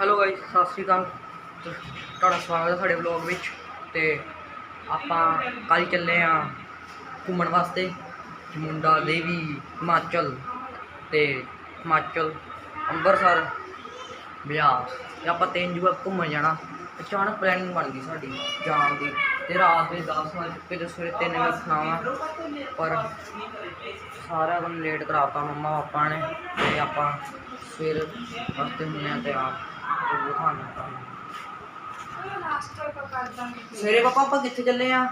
Hello guys ਸਤਿ ਸ਼੍ਰੀ ਅਕਾਲ। ਤੇ ਤੁਹਾਡਾ ਸਵਾਗਤ ਹੈ ਸਾਡੇ ਵਲੌਗ ਵਿੱਚ ਤੇ ਆਪਾਂ ਕੱਲ ਚੱਲੇ ਆ ਘੁੰਮਣ ਵਾਸਤੇ ਮੁੰਡਾ ਦੇਵੀ ਹਿਮਾਚਲ ਤੇ ਹਿਮਾਚਲ ਅੰਮ੍ਰਿਤਸਰ ਬਿਆਸ ਤੇ ਆਪਾਂ ਤਿੰਨ ਜਗ੍ਹਾ ਘੁੰਮਣ ਜਾਣਾ। ਅਚਾਨਕ ਪਲੈਨਿੰਗ ਬਣ ਗਈ ਸਾਡੀ ਜਾਣ ਦੀ। ਤੇ ਰਾਤ ਦੇ 10 ਵਜੇ ਚੁੱਕੇ ਤੇ ਸਵੇਰੇ 3 ਵਜੇ ਖਾਣਾ ਪਰ ਸਾਰਾ ਕੰਮ ਲੇਟ ਕਰਾਤਾ ਮੰਮਾ ਪਾਪਾ ਨੇ। ਤੇ ਆਪਾਂ ਸਵੇਰ ਵਾਸਤੇ ਹੁੰਦੇ ਆ ਤੇ ਉਹ ਖਾਣਾ ਖਾਣਾ ਸਵੇਰੇ ਪਾਪਾ, ਆਪਾਂ ਕਿੱਥੇ ਚੱਲੇ ਆ?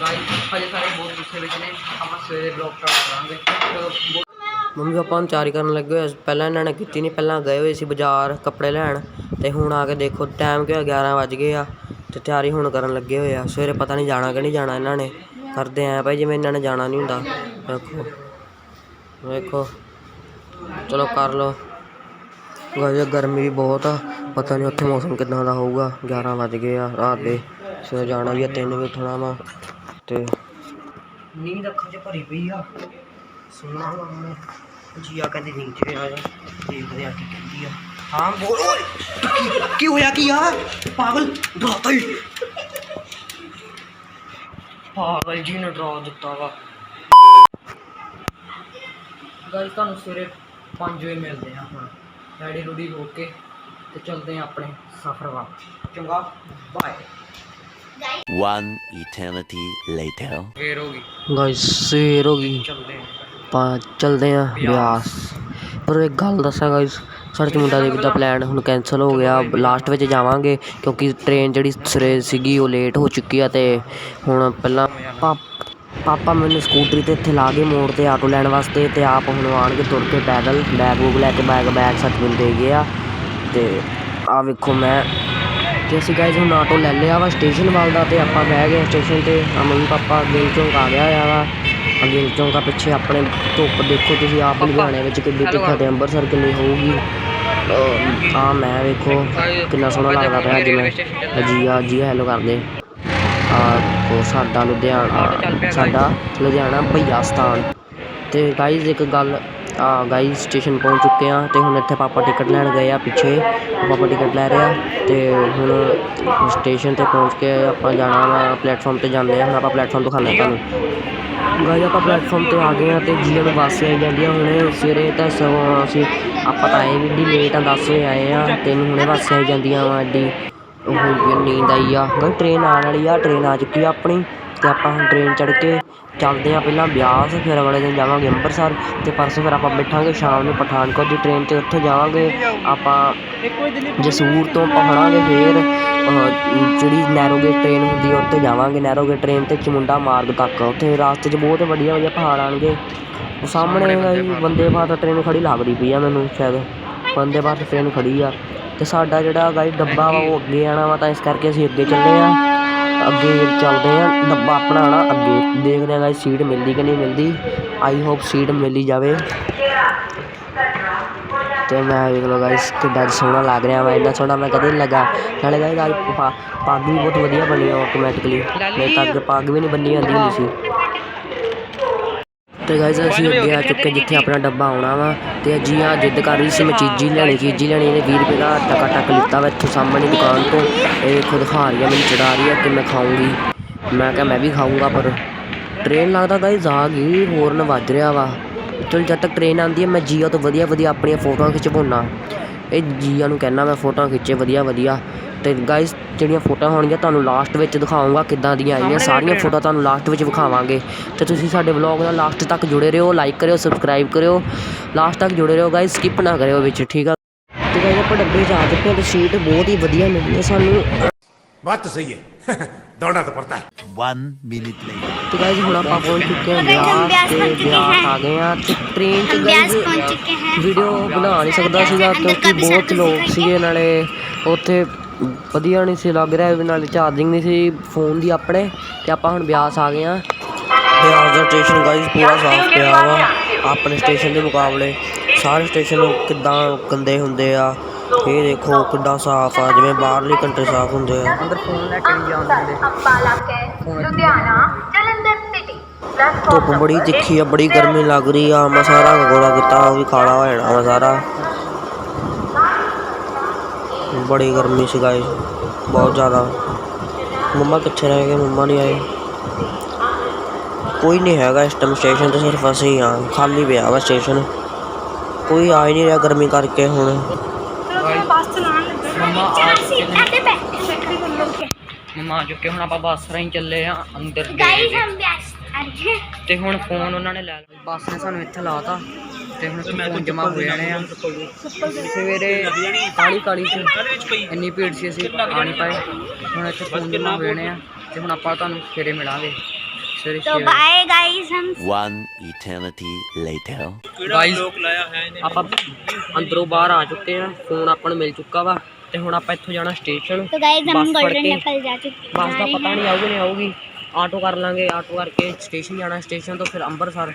ਗਾਇਸ ਹਜੇ ਸਾਰੇ ਬਹੁਤ ਗੁੱਸੇ ਵਿੱਚ ਨੇ। ਆਪਾਂ ਸਵੇਰੇ ਬਲੌਗ ਸਟਾਰਟ ਕਰਾਂਗੇ। ਮੰਮੀ ਪਾਪਾ ਨੂੰ ਤਿਆਰੀ ਕਰਨ ਲੱਗੇ ਹੋਏ ਪਹਿਲਾਂ ਇਹਨਾਂ ਨੇ ਕੀਤੀ ਨਹੀਂ ਪਹਿਲਾਂ ਗਏ ਹੋਏ ਸੀ ਬਾਜ਼ਾਰ ਕੱਪੜੇ ਲੈਣ। ਤੇ ਹੁਣ ਆ ਕੇ ਦੇਖੋ ਟਾਈਮ ਕਿ 11 ਵੱਜ ਗਏ ਆ ਤੇ ਤਿਆਰੀ ਹੁਣ ਕਰਨ ਲੱਗੇ ਹੋਏ ਆ। ਸਵੇਰੇ ਪਤਾ ਨਹੀਂ ਜਾਣਾ ਕਿ ਨਹੀਂ ਜਾਣਾ ਇਹਨਾਂ ਨੇ। ਕਰਦੇ ਆ ਭਾਈ, ਜਿਵੇਂ ਇਹਨਾਂ ਨੇ ਜਾਣਾ ਨਹੀਂ ਹੁੰਦਾ। ਵੇਖੋ। ਵੇਖੋ। ਚਲੋ ਕਰ ਲਓ। ਗਾਇਸ ਗਰਮੀ ਵੀ ਬਹੁਤ ਆ। ਪਤਾ ਨਹੀਂ ਉੱਥੇ ਮੌਸਮ ਕਿਦਾਂ ਦਾ ਹੋਊਗਾ। 11 ਵੱਜ ਗਏ ਆ ਰਾਤ ਦੇ। ਸਵੇਰ ਜਾਣਾ ਵੀ ਆ 3 ਵਜੇ ਉੱਠਣਾ ਵਾ। ਤੇ ਨੀਂਦ ਅੱਖਾਂ 'ਚ ਭਰੀ ਪਈ ਆ। ਸੁਣਨਾ ਵਾ ਹੁਣ ਜੀਆ ਕਹਿੰਦੀ ਨੀਂਦ 'ਚ ਆ ਜਾ। ਦੇਖਦੇ ਆ ਕੀ ਕਹਿੰਦੀ ਆ। ਹਾਂ, ਬੋਲ। ਓਏ! ਕੀ- ਕੀ ਹੋਇਆ, ਕੀ ਆ? ਪਾਗਲ ਡਰਾਤਾ ਹੀ ਪਾਗਲ ਜੀ ਨੇ ਡਰਾ ਦਿੱਤਾ ਵਾ। ਗਾਇਸ, ਤੁਹਾਨੂੰ ਸਵੇਰੇ 5 ਵਜੇ ਮਿਲਦੇ ਆ ਹੁਣ ਰੈਡੀ ਰੂਡੀ ਹੋ ਕੇ ਤੇ ਚੱਲਦੇ ਆ ਆਪਣੇ ਸਫ਼ਰ ਵੱਲ। ਚੰਗਾ ਬਾਏ One eternity later. ਫੇਰ ਹੋ ਗਈ। ਗਾਇਸ ਸਵੇਰ ਹੋ ਗਈ। ਚੱਲਦੇ ਆ ਆਪਾਂ ਚੱਲਦੇ ਆਂ ਬਿਆਸ। ਪਰ ਇੱਕ ਗੱਲ ਦੱਸਾਂ ਗਾਇਸ ਸਾਡੇ ਚਮੁੰਡਾ ਦੇਵੀ ਦਾ ਪਲਾਨ ਹੁਣ ਕੈਨਸਲ ਹੋ ਗਿਆ। ਲਾਸਟ ਵਿੱਚ ਜਾਵਾਂਗੇ ਕਿਉਂਕਿ ਟ੍ਰੇਨ ਜਿਹੜੀ ਸਵੇਰੇ ਸੀਗੀ ਉਹ ਲੇਟ ਹੋ ਚੁੱਕੀ ਆ ਤੇ ਹੁਣ ਪਹਿਲਾਂ ਪਾਪਾ ਮੈਨੂੰ ਸਕੂਟਰੀ ਤੇ ਇੱਥੇ ਲਾ ਕੇ ਮੋੜ ਤੇ ਆਟੋ ਲੈਣ ਵਾਸਤੇ ਤੇ ਆਪ ਹੁਣ ਆਣਗੇ ਤੁਰ ਕੇ ਪੈਦਲ ਬੈਗ ਬੂਗ ਲੈ ਕੇ ਬੈਗ ਬੈਗ ਸੱਚ ਮੈਨੂੰ ਦੇ ਗਏ ਆ ਤੇ ਆ ਵੇਖੋ ਮੈਂ ਤੇ ਅਸੀਂ ਗਾਇਸ ਹੁਣ ਆਟੋ ਲੈ ਲਿਆ ਵਾ ਸਟੇਸ਼ਨ ਵੱਲ ਦਾ ਤੇ ਆਪਾਂ ਬਹਿ ਗਏ ਸਟੇਸ਼ਨ ਤੇ ਆ ਮੰਮੀ ਪਾਪਾ ਗਿਲ ਚੌਂਕ ਆ ਗਿਆ ਆ ਵਾ ਆ ਗਿਲ ਚੌਂਕ ਆ ਪਿੱਛੇ ਆਪਣੇ ਧੁੱਪ ਦੇਖੋ ਤੁਸੀਂ ਆਪ ਲੁਧਿਆਣੇ ਵਿੱਚ ਕਿੰਨੀ ਤਿੱਖਾ ਤੇ ਅੰਮ੍ਰਿਤਸਰ ਕਿੰਨੀ ਹੋਊਗੀ। ਆ ਮੈਂ ਵੇਖੋ ਕਿੰਨਾ ਸੋਹਣਾ ਲੱਗਦਾ ਪਿਆ ਜਿਵੇਂ ਜੀਆ ਜੀਆ ਹੈਲੋ ਕਰਦੇ। ਆ ਉਹ ਸਾਡਾ ਲੁਧਿਆਣਾ ਸਾਡਾ ਲੁਧਿਆਣਾ ਭਈਆ ਸਥਾਨ ਤੇ ਗਾਈਜ਼ ਇੱਕ ਗੱਲ ਆ ਗਾਈਜ਼ ਸਟੇਸ਼ਨ ਪਹੁੰਚ ਚੁੱਕੇ ਆ ਤੇ ਹੁਣ ਇੱਥੇ ਪਾਪਾ ਟਿਕਟ ਲੈਣ ਗਏ ਆ ਪਿੱਛੇ। ਪਾਪਾ ਟਿਕਟ ਲੈ ਰਹੇ ਤੇ ਹੁਣ ਸਟੇਸ਼ਨ ਤੇ ਪਹੁੰਚ ਕੇ ਆਪਾਂ ਜਾਣਾ ਵਾ ਪਲੇਟਫਾਰਮ ਤੇ ਜਾਂਦੇ ਆ। ਹੁਣ ਆਪਾਂ ਪਲੇਟਫਾਰਮ ਤੋਂ ਖਾਂਦੇ ਤੁਹਾਨੂੰ। ਗਾਈਜ਼ ਆਪਾਂ ਪਲੇਟਫਾਰਮ ਤੇ ਆ ਗਏ ਆ ਤੇ ਜੀਆਂ ਨੂੰ ਬੱਸ ਆਈ ਜਾਂਦੀ ਆ। ਹੁਣੇ ਸਵੇਰੇ ਤਾਂ ਸਗੋਂ ਅਸੀਂ ਆਪਾਂ ਤਾਂ ਆਏ ਵੀ ਲੇਟ ਆ 10 ਵਜੇ ਆਏ ਆ। ਤੈਨੂੰ ਹੁਣੇ ਬੱਸ ਆਈ ਜਾਂਦੀਆਂ ਵਾ ਐਡੀ। ਹੋਈ ਪਈ ਆ, ਨੀਂਦ ਆਈ ਆ। ਗਾਈ ਟ੍ਰੇਨ ਆਉਣ ਵਾਲੀ ਆ ਟ੍ਰੇਨ ਆ ਚੁੱਕੀ ਆ ਆਪਣੀ। ਤੇ ਆਪਾਂ ਹੁਣ ਟ੍ਰੇਨ ਚੜ੍ਹ ਕੇ ਚੱਲਦੇ ਆ ਪਹਿਲਾਂ ਬਿਆਸ ਫਿਰ ਅਗਲੇ ਦਿਨ ਜਾਵਾਂਗੇ ਅੰਮ੍ਰਿਤਸਰ ਤੇ ਪਰਸੋਂ ਫਿਰ ਆਪਾਂ ਬੈਠਾਂਗੇ ਸ਼ਾਮ ਨੂੰ ਪਠਾਨਕੋਟ ਦੀ ਟ੍ਰੇਨ ਤੇ ਉੱਥੇ ਜਾਵਾਂਗੇ। ਆਪਾਂ ਜਸੂਰ ਤੋਂ ਫੜਾਂਗੇ ਫਿਰ ਜਿਹੜੀ ਨੈਰੋਗੇਟ ਟ੍ਰੇਨ ਹੁੰਦੀ ਆ ਉੱਥੇ ਜਾਵਾਂਗੇ। ਨੈਰੋਗੇਟ ਟ੍ਰੇਨ ਤੇ ਚਮੁੰਡਾ ਮਾਰਗ ਤੱਕ ਉੱਥੇ ਰਾਸਤੇ 'ਚ ਬਹੁਤ ਵਧੀਆ ਵਧੀਆ ਪਹਾੜ ਆਣਗੇ ਉਹ ਸਾਹਮਣੇ ਬੰਦੇ ਭਾਰਤ ਟ੍ਰੇਨ ਖੜੀ ਲੱਗਦੀ ਪਈ ਆ ਮੈਨੂੰ ਸ਼ਾਇਦ। ਬੰਦੇ ਭਾਰਤ ਟ੍ਰੇਨ ਖੜੀ ਆ। ਅਤੇ ਸਾਡਾ ਜਿਹੜਾ ਗਾਈ ਡੱਬਾ ਵਾ ਉਹ ਅੱਗੇ ਆਉਣਾ ਵਾ ਤਾਂ ਇਸ ਕਰਕੇ ਅਸੀਂ ਅੱਗੇ ਚੱਲੇ ਹਾਂ ਅੱਗੇ ਚੱਲਦੇ ਹਾਂ ਡੱਬਾ ਆਪਣਾ ਆਉਣਾ ਅੱਗੇ ਦੇਖਦੇ ਹਾਂ ਗਾਈ ਸੀਟ ਮਿਲਦੀ ਕਿ ਨਹੀਂ ਮਿਲਦੀ ਆਈ ਹੋਪ ਸੀਟ ਮਿਲੀ ਜਾਵੇ ਤੇ ਮੈਂ ਵੇਖ ਲਓ ਗਾਇਸ ਕਿੱਡਾ ਸੋਹਣਾ ਲੱਗ ਰਿਹਾ ਵਾ ਇੰਨਾ ਸੋਹਣਾ ਮੈਂ ਕਦੇ ਨਹੀਂ ਲੱਗਾ ਨਾਲੇ ਗਾਇਸ ਪੱਗ ਵੀ ਬਹੁਤ ਵਧੀਆ ਬਣੀ ਆ ਆਟੋਮੈਟਿਕਲੀ ਮੇਰੇ ਤਾਂ ਅੱਗੇ ਪੱਗ ਵੀ ਨਹੀਂ ਬੰਨੀ ਜਾਂਦੀ ਹੁੰਦੀ ਸੀ ਤੇ ਗਾਇਸ ਅਸੀਂ ਅੱਗੇ ਆ ਚੁੱਕੇ ਜਿੱਥੇ ਆਪਣਾ ਡੱਬਾ ਆਉਣਾ ਵਾ ਤੇ ਜੀ ਆ ਜਿੱਦ ਕਰ ਰਹੀ ਸੀ ਮੈਂ ਚੀਜ਼ੀ ਲੈਣੀ ਚੀਜ਼ੀ ਲੈਣੀ ਇਹਨੇ 20 ਰੁਪਏ ਦਾ ਟਕਾ ਟਕ ਲਿੱਤਾ ਵਾ ਇੱਥੋਂ ਸਾਹਮਣੇ ਦੁਕਾਨ ਤੋਂ। ਇਹ ਖੁਦ ਖਾ ਰਹੀ ਆ ਮੈਨੂੰ ਚੜਾ ਰਹੀ ਆ ਕਿ ਮੈਂ ਖਾਊਂਗੀ। ਮੈਂ ਕਿਹਾ ਮੈਂ ਵੀ ਖਾਊਂਗਾ ਪਰ ਟ੍ਰੇਨ ਲੱਗਦਾ ਗਾਇਸ ਆ ਗਈ ਹੋਰਨ ਵੱਜ ਰਿਹਾ ਵਾ। ਚਲ ਜਦ ਤੱਕ ਟ੍ਰੇਨ ਆਉਂਦੀ ਹੈ ਮੈਂ ਜੀਆ ਤੋਂ ਵਧੀਆ ਵਧੀਆ ਆਪਣੀਆਂ ਫੋਟੋਆਂ ਖਿਚਵਾਉਣਾ ਇਹ ਜੀਆ ਨੂੰ ਕਹਿਣਾ ਮੈਂ ਫੋਟੋਆਂ ਖਿੱਚੇ ਵਧੀਆ ਵਧੀਆ ਤੇ ਗਾਇਸ ਜਿਹੜੀਆਂ ਫੋਟੋਆਂ ਹੋਣਗੀਆਂ ਤੁਹਾਨੂੰ ਲਾਸਟ ਵਿੱਚ ਦਿਖਾਉਂਗਾ ਕਿੱਦਾਂ ਦੀਆਂ ਆਈਆਂ ਸਾਰੀਆਂ ਫੋਟੋਆਂ ਤੁਹਾਨੂੰ ਲਾਸਟ ਵਿੱਚ ਵਿਖਾਵਾਂਗੇ। ਤੇ ਤੁਸੀਂ ਸਾਡੇ ਵਲੌਗ ਨਾਲ ਲਾਸਟ ਤੱਕ ਜੁੜੇ ਰਹੋ ਲਾਈਕ ਕਰਿਓ ਸਬਸਕ੍ਰਾਈਬ ਕਰਿਓ। ਲਾਸਟ ਤੱਕ ਜੁੜੇ ਰਹੋ ਗਾਇਸ ਸਕਿਪ ਨਾ ਕਰਿਓ ਵਿੱਚ ਠੀਕ ਆ? ਤੇ ਗਾਇਸ ਆਪਾਂ ਡੱਬੇ ਜਾ ਚੁੱਕੇ ਹਾਂ ਤੇ ਸੀਟ ਬਹੁਤ ਹੀ ਵਧੀਆ ਮਿਲਦੀ ਹੈ ਸਾਨੂੰ। ਬਾਤ ਤਾਂ ਸਹੀ ਹੈ। ਦੌੜਨਾ ਤਾਂ ਪੜਦਾ 1 ਮਿੰਟ ਲੇਟਰ ਤੇ ਗਾਇਸ ਹੁਣ ਆਪਾਂ ਪਹੁੰਚ ਚੁੱਕੇ ਹਾਂ ਬਿਆਸ ਤੇ ਬਿਆਸ ਆ ਗਏ ਆ ਤੇ ਟ੍ਰੇਨ ਚ ਬਿਆਸ ਪਹੁੰਚ ਚੁੱਕੇ ਹਾਂ। ਵੀਡੀਓ ਬਣਾ ਨਹੀਂ ਸਕਦਾ ਸੀਗਾ ਕਿਉਂਕਿ ਬਹੁਤ ਲੋਕ ਸੀਗੇ ਨਾਲੇ ਉੱਥੇ ਵਧੀਆ ਨਹੀਂ ਸੀ ਲੱਗ ਰਿਹਾ ਵੀ ਨਾਲੇ ਚਾਰਜਿੰਗ ਨਹੀਂ ਸੀ ਫੋਨ ਦੀ ਆਪਣੇ ਤੇ ਆਪਾਂ ਹੁਣ ਬਿਆਸ ਆ ਗਏ ਆ ਬਿਆਸ ਦਾ ਸਟੇਸ਼ਨ ਗਾਇਸ ਪੂਰਾ ਸਾਫ਼ ਪਿਆ ਵਾ ਆਪਣੇ ਸਟੇਸ਼ਨ ਦੇ ਮੁਕਾਬਲੇ। ਸਾਰੇ ਸਟੇਸ਼ਨ ਕਿੱਦਾਂ ਗੰਦੇ ਹੁੰਦੇ ਆ ਇਹ ਦੇਖੋ ਕਿੱਡਾ ਸਾਫ਼ ਆ ਜਿਵੇਂ ਬਾਹਰਲੀ ਕੰਟਰੀ ਸਾਫ਼ ਹੁੰਦੇ ਆ। ਅੰਦਰ ਫੋਨ ਲੈ ਕੇ ਨਹੀਂ ਜਾਣ ਦਿੰਦੇ। ਅੰਬਾਲਾ ਲੁਧਿਆਣਾ ਜਲੰਧਰ ਸਿਟੀ ਧੁੱਪ ਬੜੀ ਤਿੱਖੀ ਆ ਬੜੀ ਗਰਮੀ ਲੱਗ ਰਹੀ ਆ ਮੈਂ ਸਾਰਾ ਗੋਲਾ ਕੀਤਾ ਉਹ ਵੀ ਕਾਲਾ ਹੋ ਜਾਣਾ ਵਾ ਸਾਰਾ। ਬੜੀ ਗਰਮੀ ਸੀ ਗਾਇਸ ਬਹੁਤ ਜ਼ਿਆਦਾ। ਮੰਮਾ ਕਿੱਥੇ ਰਹਿ ਗਏ? ਮੰਮਾ ਨਹੀਂ ਆਏ। ਕੋਈ ਨਹੀਂ ਹੈਗਾ ਇਸ ਟਾਈਮ ਸਟੇਸ਼ਨ ਤੇ ਸਿਰਫ ਅਸੀਂ ਹੀ ਖਾਲੀ ਪਿਆ ਵਾ ਸਟੇਸ਼ਨ ਕੋਈ ਆ ਹੀ ਨਹੀਂ ਰਿਹਾ ਗਰਮੀ ਕਰਕੇ ਹੁਣ। ਮੰਮਾ ਆ ਚੁੱਕੇ ਨੇ ਮੰਮਾ ਆ ਚੁੱਕੇ ਹੁਣ ਆਪਾਂ ਬੱਸ ਰਾਹੀਂ ਚੱਲੇ ਆ ਅੰਦਰ ਗਏ ਜੀ। ਤੇ ਹੁਣ ਫੋਨ ਉਹਨਾਂ ਨੇ ਲੈ ਲਿਆ। ਬੱਸ ਨੇ ਸਾਨੂੰ ਇੱਥੇ ਲਾਤਾ। ਤੇ ਹੁਣ ਫੋਨ ਜਮਾ ਹੋ ਜਾਣੇ ਆ ਸਵੇਰੇ ਕਾਲੀ ਕਾਲੀ ਚ ਇੰਨੀ ਭੀੜ ਸੀ ਅਸੀਂ ਆ ਨਹੀਂ ਪਾਏ ਹੁਣ ਇੱਥੇ ਫੋਨ ਜਮਾ ਹੋ ਜਾਣੇ ਆ ਤੇ ਹੁਣ ਆਪਾਂ ਤੁਹਾਨੂੰ ਫੇਰੇ ਮਿਲਾਂਗੇ ਸਵੇਰੇ तो 6 बाय गाइस हम One eternity later. ਗਾਈਸ ਆਪਾਂ ਅੰਦਰੋਂ ਬਾਹਰ ਆ ਚੁੱਕੇ ਆ ਫੋਨ ਆਪਾਂ ਨੂੰ ਮਿਲ ਚੁੱਕਾ ਵਾ ਤੇ ਹੁਣ ਆਪਾਂ ਇੱਥੋਂ ਜਾਣਾ ਸਟੇਸ਼ਨ तो गाइस हम बस पढ़ गोल्डन के- टेम्पल जा चुके ਬੱਸ जा ਦਾ रहे ਪਤਾ हैं ਨਹੀਂ ਆਊਗੀ ਨਹੀਂ ਆਊਗੀ ਆਟੋ ਕਰ ਲਾਂਗੇ ਆਟੋ ਕਰਕੇ ਸਟੇਸ਼ਨ ਜਾਣਾ ਸਟੇਸ਼ਨ ਤੋਂ ਫਿਰ ਅੰਮ੍ਰਿਤਸਰ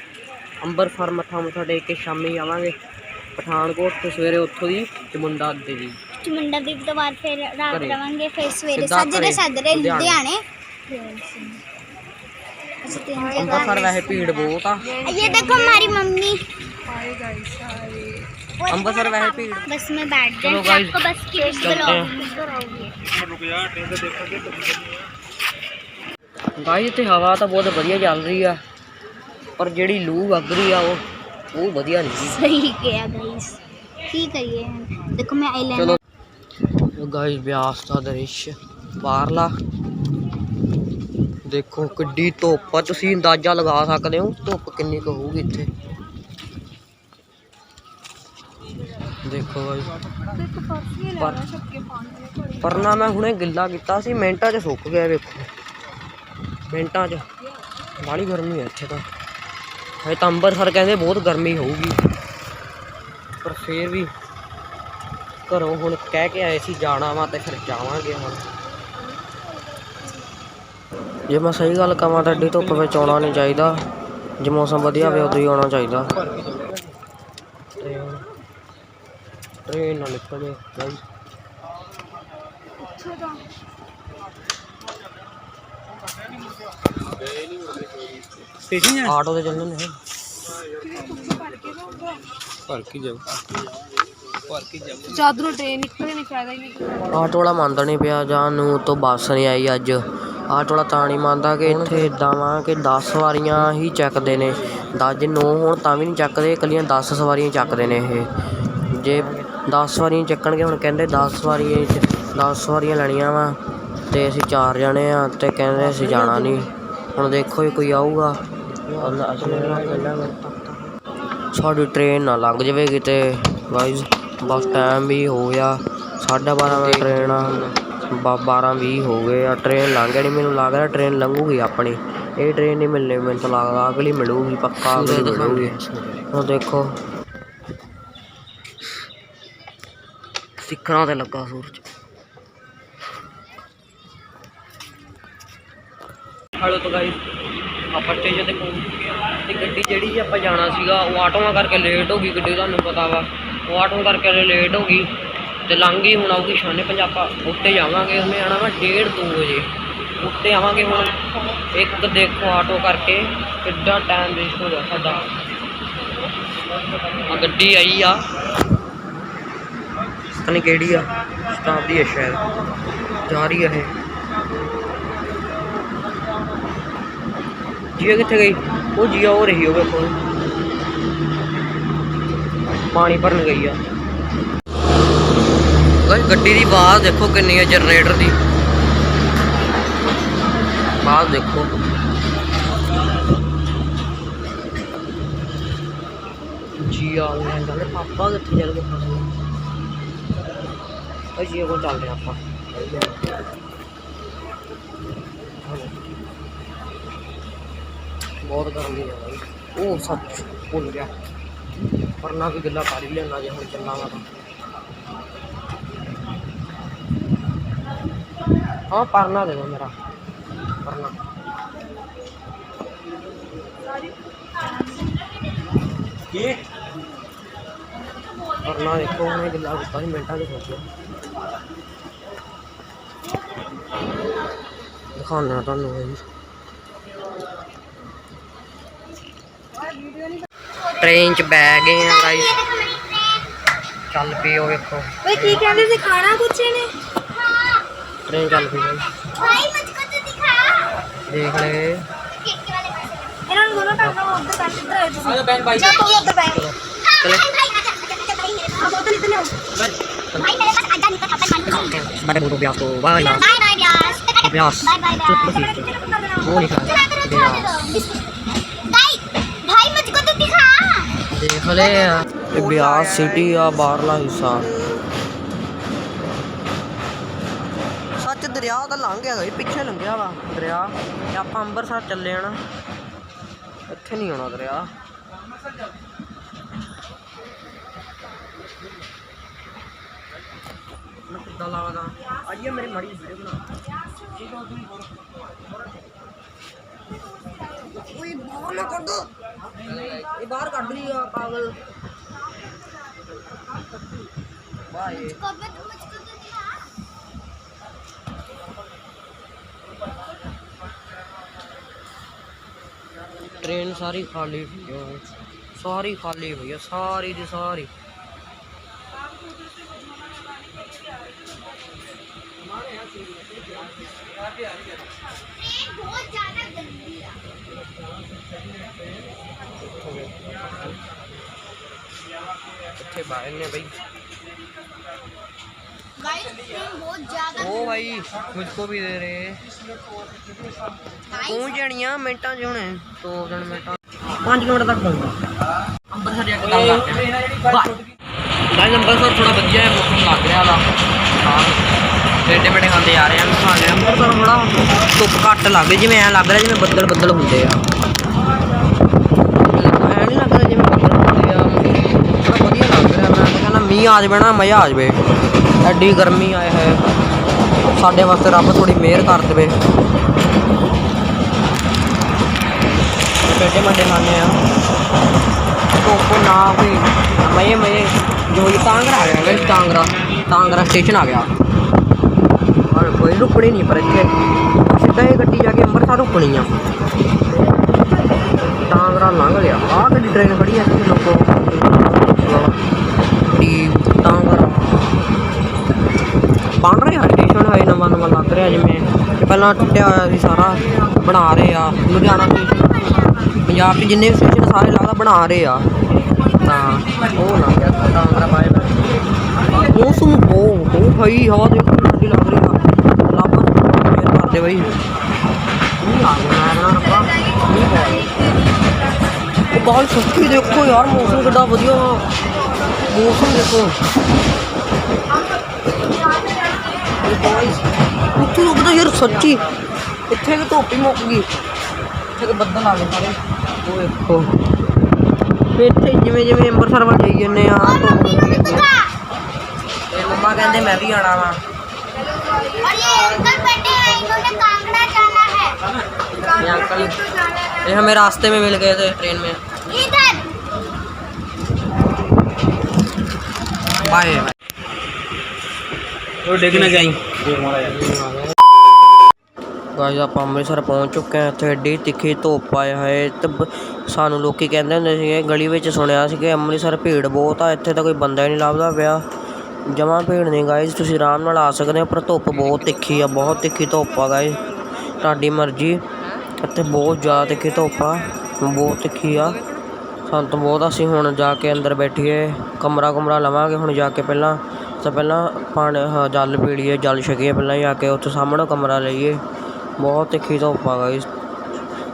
ਅੰਮ੍ਰਿਤਸਰ ਮੱਥਾ ਮੁੱਥਾ ਟੇਕ ਕੇ ਸ਼ਾਮੀ ਆਵਾਂਗੇ ਪਠਾਨਕੋਟ ਤੇ ਸਵੇਰੇ ਉੱਥੋਂ ਦੀ ਚਮੁੰਡਾ ਅੱਡੇ ਦੀ ਚਮੁੰਡਾ ਦੀਪ ਤੋਂ ਬਾਅਦ ਫਿਰ ਰਾਤ ਘਰੇ। ਰਵਾਂਗੇ ਫਿਰ ਸਵੇਰੇ ਸਿੱਧਾ ਸਾਜਰੇ ਘਰੇ, ਸਾਜਰੇ ਲੁਧਿਆਣੇ। लुधियाने ਅਸੀਂ ਤਿੰਨ ਅੰਮ੍ਰਿਤਸਰ ਜਗ੍ਹਾ ਵੈਸੇ ਭੀੜ ਬਹੁਤ ਆ ये देखो हमारी मम्मी ਅੰਮ੍ਰਿਤਸਰ ਵੈਸੇ ਭੀੜ बस में बैठ चलो गए guys, आपको बस की चलते हैं। ਗਾਈ ਤੇ ਹਵਾ ਤਾਂ ਬਹੁਤ ਵਧੀਆ ਚੱਲ ਰਹੀ ਆ ਪਰ ਜਿਹੜੀ ਲੂ ਵਗਰੀ ਆ ਉਹ ਉਹ ਵਧੀਆ ਨਹੀਂ ਸਹੀ ਕਿਹਾ ਗਾਇਸ ਕੀ ਕਰੀਏ ਦੇਖੋ ਮੈਂ ਆਈਲਾਈਨਰ ਚਲੋ। ਗਾਇਸ ਬਿਆਸ ਦਾ ਦ੍ਰਿਸ਼ ਪਾਰਲਾ ਦੇਖੋ ਕਿੱਡੀ ਧੁੱਪ ਆ। ਤੁਸੀਂ ਅੰਦਾਜ਼ਾ ਲਗਾ ਸਕਦੇ ਹੋ ਧੁੱਪ ਕਿੰਨੀ ਕੁ ਹੋਊਗੀ ਇੱਥੇ। ਦੇਖੋ ਬਾਈ ਪਰ ਪਰਨਾ ਮੈਂ ਹੁਣੇ ਗਿੱਲਾ ਕੀਤਾ ਸੀ ਮਿੰਟਾਂ 'ਚ ਸੁੱਕ ਗਿਆ ਵੇਖੋ। ਮਿੰਟਾਂ 'ਚ। ਬਾੜੀ ਗਰਮੀ ਹੈ ਇੱਥੇ ਤਾਂ। ਹਜੇ ਤਾਂ ਅੰਬਰਸਰ ਕਹਿੰਦੇ ਬਹੁਤ ਗਰਮੀ ਹੋਊਗੀ। ਪਰ ਫੇਰ ਵੀ ਘਰੋਂ ਹੁਣ ਕਹਿ ਕੇ ਆਏ ਸੀ, ਜਾਣਾ ਵਾ ਤੇ ਫਿਰ ਜਾਵਾਂਗੇ ਹੁਣ। ਜੇ ਮੈਂ ਸਹੀ ਗੱਲ ਕਹਾਂ ਤਾਂ ਐਡੀ ਧੁੱਪ ਵਿੱਚ ਆਉਣਾ ਨਹੀਂ ਚਾਹੀਦਾ। ਜੇ ਮੌਸਮ ਵਧੀਆ ਹੋਵੇ, ਉਦੋਂ ਹੀ ਆਉਣਾ ਚਾਹੀਦਾ। ਤੇ ਹੁਣ ਟ੍ਰੇਨ ਨਾਲ ਨਿਕਲੇ, ਬਾਈ। ਆਟੋ ਤੇ। ਚੱਲਣ ਨੇ ਆਟੋ ਵਾਲਾ ਮੰਨਦਾ ਨਹੀਂ ਪਿਆ ਜਾਣ ਨੂੰ ਤੋਂ ਬੱਸ ਨਹੀਂ ਆਈ ਅੱਜ। ਆਟੋ ਵਾਲਾ ਤਾਂ ਨਹੀਂ ਮੰਨਦਾ ਕਿ ਇੱਥੇ ਇਦਾਂ ਵਾ ਕਿ 10 ਸਵਾਰੀਆਂ ਹੀ ਚੱਕਦੇ ਨੇ। 10 ਜੇ 9 ਹੋਣ ਤਾਂ ਵੀ ਨਹੀਂ ਚੱਕਦੇ ਇਕੱਲੀਆਂ 10 ਸਵਾਰੀਆਂ ਹੀ ਚੱਕਦੇ ਨੇ ਇਹ। ਜੇ 10 ਸਵਾਰੀਆਂ ਚੱਕਣਗੇ ਹੁਣ ਕਹਿੰਦੇ 10 ਸਵਾਰੀਆਂ 'ਚ 10 ਸਵਾਰੀਆਂ ਲੈਣੀਆਂ ਵਾ ਤੇ ਅਸੀਂ ਚਾਰ ਜਣੇ ਆ ਤੇ ਕਹਿੰਦੇ ਅਸੀਂ ਜਾਣਾ ਨਹੀਂ। ਹੁਣ ਦੇਖੋ ਜੀ ਕੋਈ ਆਊਗਾ। ਅੱਲਾ ਸਾਡੀ ਟ੍ਰੇਨ ਨਾ ਲੱਗ ਜਾਵੇ ਕਿਤੇ। ਗਾਇਜ਼ ਬਸ ਟਾਈਮ ਵੀ ਹੋ ਗਿਆ। ਸਾਢੇ ਬਾਰਾਂ ਵਜੇ ਟ੍ਰੇਨ ਆ। ਬ- ਬਾਰਾਂ ਵੀਹ ਹੋ ਗਏ ਆ। ਟ੍ਰੇਨ ਲੰਘ ਜਾਣੀ ਮੈਨੂੰ ਲੱਗ ਰਿਹਾ ਟ੍ਰੇਨ ਲੰਘੂਗੀ ਆਪਣੀ। ਇਹ ਟ੍ਰੇਨ ਨਹੀਂ ਮਿਲਣੀ। ਮੈਨੂੰ ਤਾਂ ਲੱਗਦਾ ਅਗਲੀ ਮਿਲੂਗੀ ਪੱਕਾ ਅਗਲੀ ਮਿਲੂਗੀ। ਹੁਣ ਦੇਖੋ। ਸਿੱਖਰਾਂ ਤੇ ਲੱਗਾ ਸੂਰਜ। ਹਲੋ ਤੋਂ ਗਾਈ ਆਪਾਂ ਸਟੇਸ਼ਨ ਤੇ ਪਹੁੰਚ ਚੁੱਕੇ ਆ ਤੇ ਗੱਡੀ ਜਿਹੜੀ ਆਪਾਂ ਜਾਣਾ ਸੀਗਾ, ਉਹ ਆਟੋਆਂ ਕਰਕੇ ਲੇਟ ਹੋ ਗਈ, ਗੱਡੀ ਤੁਹਾਨੂੰ ਪਤਾ ਵਾ। ਉਹ ਆਟੋ ਕਰਕੇ ਲੇਟ ਹੋ ਗਈ। ਤੇ ਲੰਘ ਹੁਣ ਆਊਗੀ ਸ਼ਾਨੇ ਪੰਜਾਬਾ ਉੱਤੇ ਜਾਵਾਂਗੇ, ਉਹਨੇ ਆਣਾ ਵਾ 1:30 2 ਵਜੇ। ਉੱਤੇ ਆਵਾਂਗੇ ਹੁਣ ਇੱਕ ਦੇਖੋ ਆਟੋ ਕਰਕੇ, ਕਿੱਡਾ ਟਾਈਮ ਵੇਸਟ ਹੋ ਗਿਆ ਸਾਡਾ। ਆ ਗੱਡੀ ਆਈ ਆ। ਪਤਾ ਨਹੀਂ ਕਿਹੜੀ ਆ ਸਟਾਫ ਦੀ ਹੈ ਸ਼ਾਇਦ। ਜਾ ਰਹੀ ਹੈ ਇਹ। ਜੀਆ ਕਿੱਥੇ ਗਈ? ਉਹ ਜੀਆ ਉਹ ਰਹੀ ਹੋਵੇ ਕੋਲ। ਪਾਣੀ ਭਰਨ ਗਈ ਆ। ਗਾਇਸ ਗੱਡੀ ਦੀ ਆਵਾਜ਼ ਦੇਖੋ ਕਿੰਨੀ ਹੈ ਜਨਰੇਟਰ ਦੀ। ਆਵਾਜ਼ ਦੇਖੋ। ਜੀਆ ਆ ਗਿਆ ਕਹਿੰਦੇ ਪਾਪਾ ਕਿੱਥੇ ਚਲ ਗਏ? ਓ ਜੀਆ ਕੋਲ ਚੱਲਦੇ ਹਾਂ ਆਪਾਂ। ਬਹੁਤ ਗਰਮੀ ਹੈ ਬਾਈ ਉਹ ਸੱਚ ਭੁੱਲ ਗਿਆ ਪਰਨਾ ਵੀ ਗੱਲਾਂ ਕਰ ਹੀ ਲੈਣਾ ਜੇ ਹੁਣ ਚੱਲਾਂ ਵਾ ਤਾਂ ਹਾਂ ਪਰਨਾ ਦੇ ਦੋ ਮੇਰਾ ਪਰਨਾ ਕੀ ਪਰਨਾ ਦੇਖੋ ਉਹਨੇ ਗੱਲਾਂ ਕੀਤਾ ਸੀ ਮਿੰਟਾਂ ਦੇ ਸੋਚਿਆ ਦਿਖਾਉਣਾ ਤੁਹਾਨੂੰ ਇਹ ਟ੍ਰੇਨ 'ਚ ਬੈ ਗਏ ਆ ਗਾਈਸ ਚੱਲ ਪਈ ਉਹ ਵੇਖੋ ਓਏ ਕੀ ਕਹਿੰਦੇ ਸੀ ਖਾਣਾ ਕੁਛ ਨੇ ਟ੍ਰੇਨ ਚੱਲ ਪਈ guys। ਭਾਈ ਮੁਝਕੋ तो दिखा ਦੇਖ ਲੈ ਇਹਨਾਂ ਨੂੰ ਦੋਨੋਂ ਟਾਂਗਾ ਉੱਧਰ ਕਰ ਦਿੱਤਾ ਹੈ ਤੁਸੀਂ ਅਰੇ ਬੈਨ ਭਾਈ ਜਾ ਤੂੰ ਉੱਧਰ ਬੈਠ चले। भाई आजा आजा भाई अब उधर इतने हो भाई मेरे पास आजा नहीं तो खबर ਬਾਰੇ ਬੋਲੋ ਬਿਆਸ ਤੋਂ ਬਾਏ ਨਾ bye bye Beas Beas bye bye चुप ब्यास बसी वो लिखा है बियास ਦੇਖ ਲੈ ਇਹ ਬਿਆਸ ਸਿਟੀ ਆ ਬਾਹਰਲਾ ਹਿੱਸਾ। ਸੱਚ ਦਰਿਆ ਤਾਂ ਲੰਘ ਗਿਆ ਗਈ ਪਿੱਛੇ ਲੰਘਿਆ ਵਾ ਦਰਿਆ। ਤੇ ਆਪਾਂ ਅੰਮ੍ਰਿਤਸਰ ਚੱਲੇ ਆ ਨਾ। ਇੱਥੇ ਨਹੀਂ ਆਉਣਾ ਦਰਿਆ। ਕਿੱਦਾਂ ਲੱਗਦਾ ਆਈਏ ਮੇਰੀ ਮਾੜੀ ਵੀਡੀਓ ਬਣਾ। ਓਏ ਬਾਹਰ ਨਾ ਕੱਢ। ਇਹ बाहर कट रही है पागल। ट्रेन सारी खाली सारी खाली भैया सारी दी सारी। हमारे यहाँ ਕਿੱਥੇ ਬਾਹਰ ਨੇ ਭਾਈ ਉਹ ਭਾਈ ਮੁਝਕੋ ਵੀ ਦੇ ਰਹੇ। ਪਹੁੰਚ ਜਾਣੀਆਂ ਮਿੰਟਾਂ ਚ ਹੁਣੇ। 2 ਮਿੰਟਾਂ। 5 ਕਿਲੋਮੀਟਰ ਤੱਕ ਪਹੁੰਚਦਾ ਅੰਮ੍ਰਿਤਸਰ ਜਾ ਕੇ ਦਮ ਲੱਗ ਥੋੜਾ ਵਧੀਆ ਹੈ ਮੌਸਮ ਲੱਗ ਰਿਹਾ ਦਾ ਡੇਟੇ ਬੇਟੇ ਖਾਂਦੇ ਆ ਰਹੇ ਆ ਅੰਮ੍ਰਿਤਸਰ ਥੋੜਾ ਧੁੱਪ ਘੱਟ ਲੱਗ ਰਹੀ ਜਿਵੇਂ ਐ ਲੱਗ ਰਿਹਾ ਜਿਵੇਂ ਬੱਦਲ ਬੱਦਲ ਹੁੰਦੇ ਆ। ਮੀਂਹ ਆ ਜਾਵੇ ਨਾ ਮਜ਼ਾ ਆ ਜਾਵੇ ਐਡੀ ਗਰਮੀ ਆਏ ਹੈ ਸਾਡੇ ਵਾਸਤੇ ਰੱਬ ਥੋੜੀ ਮਿਹਰ ਕਰ ਦੇਵੇ। ਟੇਡੇ ਮੱਡੇ ਖਾਂਦੇ ਆ। ਧੁੱਪ ਨਾ ਕੋਈ ਮਏ ਮਏ। ਜੋ ਇਹ ਤਾਂਗਰਾ ਆ ਗਿਆ ਗਾਇਸ ਤਾਂਗਰਾ ਤਾਂਗਰਾ ਸਟੇਸ਼ਨ ਆ ਗਿਆ। ਔਰ ਕੋਈ ਰੁਕਣੀ ਨਹੀਂ ਪਰ ਇੱਥੇ। ਸਿੱਧਾ ਇਹ ਗੱਡੀ ਜਾ ਕੇ ਅੰਮ੍ਰਿਤਸਰ ਰੁਕਣੀ ਆ। ਤਾਂਗਰਾ ਲੰਘ ਗਿਆ। ਆਹ ਗੱਡੀ ਟ੍ਰੇਨ ਖੜੀ ਆ ਇੱਥੇ ਲੋਕੋ। ਡੀ ਤਾਂਗਰਾ ਬਣ ਰਿਹਾ ਸਟੇਸ਼ਨ ਹੈ ਨਵਾਂ ਨਵਾਂ ਲੱਗ ਰਿਹਾ ਜਿਵੇਂ ਪਹਿਲਾਂ ਟੁੱਟਿਆ ਹੋਇਆ ਸੀ ਸਾਰਾ, ਬਣਾ ਰਹੇ ਆ। ਲੁਧਿਆਣਾ ਸਟੇਸ਼ਨ ਪੰਜਾਬ 'ਚ ਜਿੰਨੇ ਵੀ ਸਟੇਸ਼ਨ ਸਾਰੇ ਲੱਗਦਾ ਬਣਾ ਰਹੇ ਆ। ਤਾਂ ਉਹ ਨਾ ਗਿਆ ਤਾਂਗਰਾ ਬਾਏ ਬਾਏ ਮੌਸਮ ਬਹੁਤ ਉਹ ਭਾਈ ਹਵਾ ਦੇਖੋ ਠੰਡੀ ਲੱਗ ਰਹੀ ਆ। ਰੱਬ ਮਿਹਰ ਕਰਦੇ ਬਈ। ਨਹੀਂ ਆ ਗਿਆ ਨਾ ਰੱਬਾ ਨਹੀਂ ਪਾਇਆ ਬਾਲ ਸੱਚੀ ਦੇਖੋ ਯਾਰ, ਮੌਸਮ ਕਿੱਡਾ ਵਧੀਆ। ਵਾ। ਮੌਸਮ ਦੇਖੋ ਉੱਥੇ ਰੁਕਦਾ ਯਾਰ ਸੱਚੀ ਇੱਥੇ ਕਿ ਧੁੱਪ ਹੀ ਮੁੱਕ ਗਈ ਇੱਥੇ ਕਿ ਬੱਦਲ ਆ ਗਏ ਸਾਰੇ ਉਹ ਦੇਖੋ ਤੇ ਇੱਥੇ ਜਿਵੇਂ ਜਿਵੇਂ ਅੰਮ੍ਰਿਤਸਰ ਵੱਲ ਜਾਈ ਜੰਨੇ ਆ ਧੁੱਪ ਨਿਕਲੀ ਜਾਂਦੀ ਆ। ਤੇ ਮੰਮਾ ਕਹਿੰਦੇ ਮੈਂ ਵੀ ਆਣਾ ਵਾ और ये अंकल बैठे हैं इन्होंने कांगड़ा जाना है ये अंकल ये हमें रास्ते में मिल गए थे ट्रेन में बाय तो देखना चाहिए ਗਾਇਸ ਆਪਾਂ ਅੰਮ੍ਰਿਤਸਰ ਪਹੁੰਚ ਚੁੱਕੇ ਹਾਂ ਇੱਥੇ ਏਡੀ ਤਿੱਖੀ ਧੁੱਪ ਆਏ ਹੋਏ ਤੇ ਬ- ਸਾਨੂੰ ਲੋਕੀ ਕਹਿੰਦੇ ਹੁੰਦੇ ਸੀਗੇ ਗਲੀ ਵਿੱਚ ਸੁਣਿਆ ਸੀ ਕਿ ਅੰਮ੍ਰਿਤਸਰ ਭੀੜ ਬਹੁਤ ਆ ਇੱਥੇ ਤਾਂ ਕੋਈ ਬੰਦਾ ਹੀ ਨਹੀਂ ਲੱਭਦਾ ਪਿਆ ਜਮਾਂ ਭੀੜ ਨਹੀਂ ਗਾਇਸ ਤੁਸੀਂ ਆਰਾਮ ਨਾਲ ਆ ਸਕਦੇ ਹੋ ਪਰ ਧੁੱਪ ਬਹੁਤ ਤਿੱਖੀ ਆ ਬਹੁਤ ਤਿੱਖੀ ਧੁੱਪ ਆ ਗਾਇਸ ਤੁਹਾਡੀ ਮਰਜ਼ੀ ਇੱਥੇ ਬਹੁਤ ਜ਼ਿਆਦਾ ਤਿੱਖੀ ਧੁੱਪ ਆ ਬਹੁਤ ਤਿੱਖੀ ਆ ਸਾਨੂੰ ਬਹੁਤ ਅਸੀਂ ਹੁਣ ਜਾ ਕੇ ਅੰਦਰ ਬੈਠੀਏ, ਕਮਰਾ ਕੁਮਰਾ ਲਵਾਂਗੇ ਹੁਣ ਜਾ ਕੇ ਪਹਿਲਾਂ। ਤਾਂ ਪਹਿਲਾਂ ਪਾਣੀ ਆਹ ਜਲ ਪੀੜੀਏ, ਜਲ ਛਕੀਏ ਪਹਿਲਾਂ ਜਾ ਕੇ, ਉੱਥੇ ਸਾਹਮਣੇ ਕਮਰਾ ਲਈਏ। ਬਹੁਤ ਤਿੱਖੀ ਧੁੱਪ ਆ ਗਾਇਸ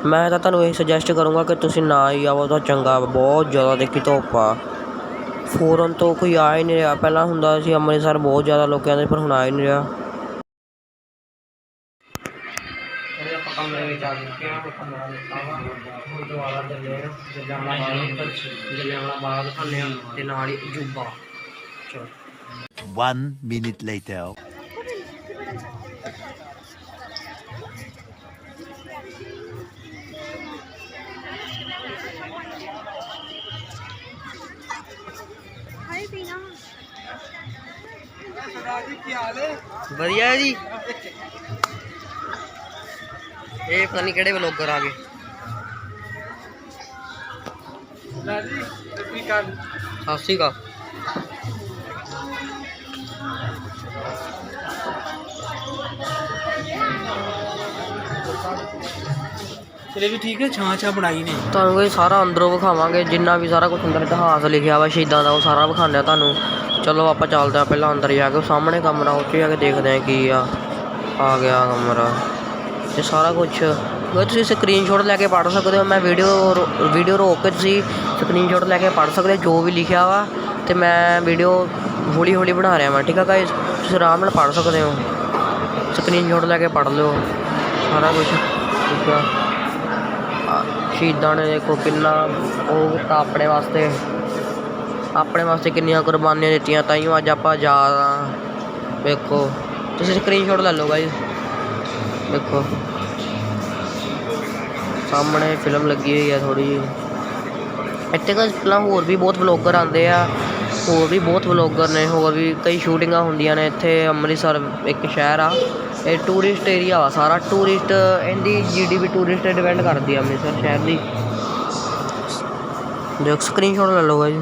ਮੈਂ ਤਾਂ ਤੁਹਾਨੂੰ ਇਹ ਸੁਜੈਸਟ ਕਰੂੰਗਾ ਕਿ ਤੁਸੀਂ ਨਾ ਹੀ ਆਵੋ, ਤਾਂ ਚੰਗਾ ਵਾ। ਬਹੁਤ ਜ਼ਿਆਦਾ ਤਿੱਖੀ ਧੁੱਪ ਆ। ਫੋਰਨ ਤੋਂ ਕੋਈ ਆ ਹੀ ਨਹੀਂ ਰਿਹਾ। ਪਹਿਲਾਂ ਹੁੰਦਾ ਸੀ ਅੰਮ੍ਰਿਤਸਰ ਬਹੁਤ ਜ਼ਿਆਦਾ ਲੋਕਾਂ ਦੇ, ਪਰ ਹੁਣ ਆ ਹੀ ਨਹੀਂ ਰਿਹਾ। ਆਪਾਂ ਕਮਰੇ ਵਿੱਚ ਆ ਚੁੱਕੇ ਹਾਂ ਕਮਰਾ ਲਿੱਤਾ ਵਾ ਹੁਣ ਦੁਬਾਰਾ ਚੱਲੇ ਆ ਜਲਿਆਂਵਾਲਾ ਬਾਗ ਜਲਿਆਂਵਾਲਾ ਬਾਗ ਦਿਖਾਉਂਦੇ ਆ ਤੇ ਨਾਲ ਹੀ ਅਜੂਬਾ। ਚਲੋ। One minute later. ਵਧੀਆ ਜੀ। ਇਹ ਪਤਾ ਨਹੀਂ ਕਿਹੜੇ ਵਲੋਗਰ ਆ ਗਏ। ਸਤਿ ਸ਼੍ਰੀ ਅਕਾਲ। ਚਲੇ ਵੀ ਠੀਕ ਹੈ ਛਾਂ ਛਾਂ ਬਣਾਈ ਨੇ। ਤੁਹਾਨੂੰ ਇਹ ਸਾਰਾ ਅੰਦਰੋਂ ਵਿਖਾਵਾਂਗੇ ਜਿੰਨਾ ਵੀ ਸਾਰਾ ਕੁਝ ਅੰਦਰ ਇਤਿਹਾਸ ਲਿਖਿਆ ਵਾ ਸ਼ਹੀਦਾਂ ਦਾ ਉਹ ਸਾਰਾ ਵਿਖਾਉਂਦੇ ਆ ਤੁਹਾਨੂੰ। ਚਲੋ ਆਪਾਂ ਚੱਲਦੇ ਆ ਪਹਿਲਾਂ ਅੰਦਰ ਜਾ ਕੇ ਸਾਹਮਣੇ ਕਮਰਾ ਉੱਥੇ ਜਾ ਕੇ ਦੇਖਦੇ ਆ ਕੀ ਆ ਆ ਗਿਆ ਕਮਰਾ। ਤੇ ਸਾਰਾ ਕੁਝ ਅਗਰ ਤੁਸੀਂ ਸਕਰੀਨਸ਼ਾਟ ਲੈ ਕੇ ਪੜ੍ਹ ਸਕਦੇ ਹੋ। ਮੈਂ ਵੀਡੀਓ ਵੀਡੀਓ ਰੋਕ ਕੇ ਤੁਸੀਂ ਸਕਰੀਨਸ਼ਾਟ ਲੈ ਕੇ ਪੜ੍ਹ ਸਕਦੇ ਹੋ, ਜੋ ਵੀ ਲਿਖਿਆ ਵਾ। ਤੇ ਮੈਂ ਵੀਡੀਓ ਹੌਲੀ ਹੌਲੀ ਬਣਾ ਰਿਹਾ ਵਾਂ, ਠੀਕ ਆ ਗਾਇਸ ਤੁਸੀਂ ਆਰਾਮ ਨਾਲ ਪੜ੍ਹ ਸਕਦੇ ਹੋ। ਸਕਰੀਨਸ਼ਾਟ ਲੈ ਕੇ ਪੜ੍ਹ ਲਿਓ। ਸਾਰਾ ਕੁਝ ਠੀਕ ਆ। ਸ਼ਹੀਦਾਂ ਨੇ ਦੇਖੋ ਕਿੰਨਾ ਉਹ ਕੀਤਾ ਆਪਣੇ ਵਾਸਤੇ। ਆਪਣੇ ਵਾਸਤੇ ਕਿੰਨੀਆਂ ਕੁਰਬਾਨੀਆਂ ਦਿੱਤੀਆਂ ਤਾਂ ਹੀ ਅੱਜ ਆਪਾਂ ਆਜ਼ਾਦ ਵੇਖੋ। ਤੁਸੀਂ ਸਕਰੀਨਸ਼ਾਟ ਲੈ ਲਓ ਗਾਇਸ ਦੇਖੋ। ਸਾਹਮਣੇ ਫਿਲਮ ਲੱਗੀ ਹੋਈ ਹੈ ਥੋੜੀ ਜਿਹੀ। ਇੱਥੇ ਕੁਝ ਪਹਿਲਾਂ ਹੋਰ ਵੀ ਬਹੁਤ ਵਲੋਗਰ ਆਉਂਦੇ ਆ, ਹੋਰ ਵੀ ਬਹੁਤ ਵਲੋਗਰ ਨੇ, ਹੋਰ ਵੀ ਕਈ ਸ਼ੂਟਿੰਗਾਂ ਹੁੰਦੀਆਂ ਨੇ ਇੱਥੇ ਅੰਮ੍ਰਿਤਸਰ ਇੱਕ ਸ਼ਹਿਰ ਆ। ਇਹ ਟੂਰਿਸਟ ਏਰੀਆ ਵਾ ਸਾਰਾ। ਟੂਰਿਸਟ ਇਹਦੀ ਜੀਡੀਪੀ ਟੂਰਿਸਟ ਡਿਪੈਂਡ ਕਰਦੀ ਆ ਅੰਮ੍ਰਿਤਸਰ ਸ਼ਹਿਰ ਦੀ। ਦੇਖ ਸਕਰੀਨਸ਼ਾਟ ਲੈ ਲਓ ਜੀ